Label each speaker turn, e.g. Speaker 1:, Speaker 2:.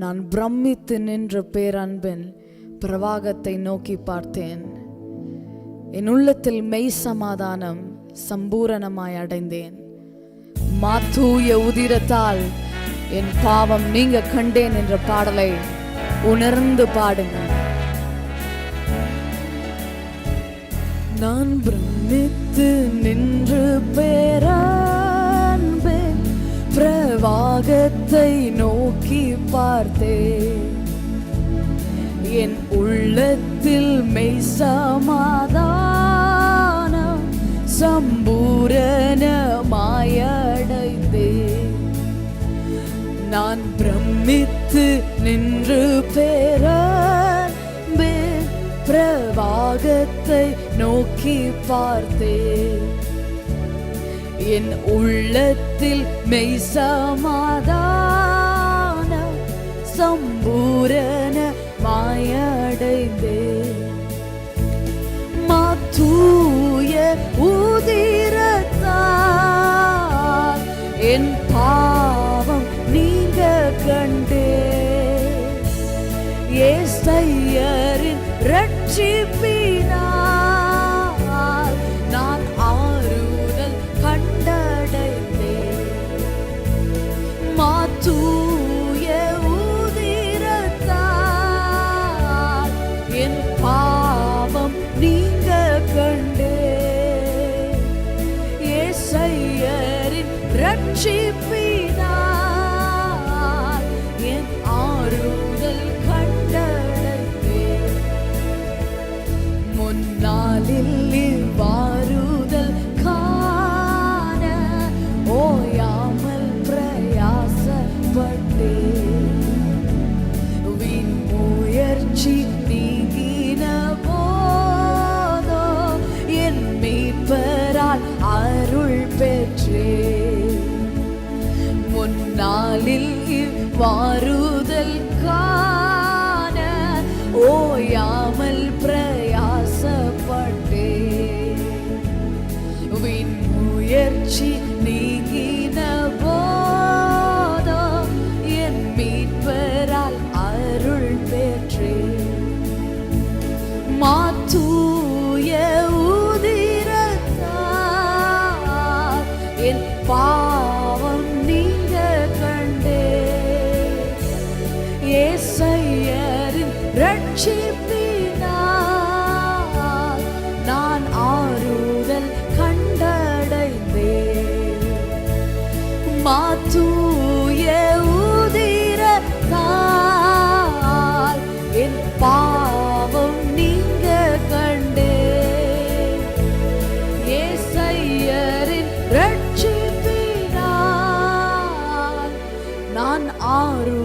Speaker 1: நான் பிரமித்து நின்ற பேரன்பின் பிரவாகத்தை நோக்கி பார்த்தேன். என் உள்ளத்தில் மெய் சமாதானம் சம்பூரணமாய் அடைந்தேன். மாத்தூய உதிரத்தால் என் பாவம் நீங்க கண்டேன் என்ற பாடலை உணர்ந்து பாடுங்க நான் பிரமித்து நின்று பேரன்பே பிரவாகத்தை நோ நோக்கி பார்த்தேன் என் உள்ளத்தில் மெய் சமாதானம் சம்பூரணமாயடைந்தேன் நான் பிரமித்து நின்று பேரன்பே பிரவாகத்தை நோக்கி பார்த்தேன் என் உள்ளத்தில் மெய் சமாதானம் சம்பூரண மாயடைந்தே. மாத்தூய உதிரத்தால் என் பாவம் நீங்க கண்டே. ஏசையரின் ரட்சிப்பினார் நீங்க கண்டே ஏசையரின் ரட்சிப்பினால் என் ஆறுதல் முன்னாளில் இவ்வாறுதல் காண ஓயா ஏசையரின் ரட்சிப்பினால் நான் ஆறுதல் கண்டடைந்தேன். மாத்தூய உதிரத்தால் என் பாவம் நீங்க கண்டே ஏசையரின் ரட்சிப்பினால் நான் ஆறு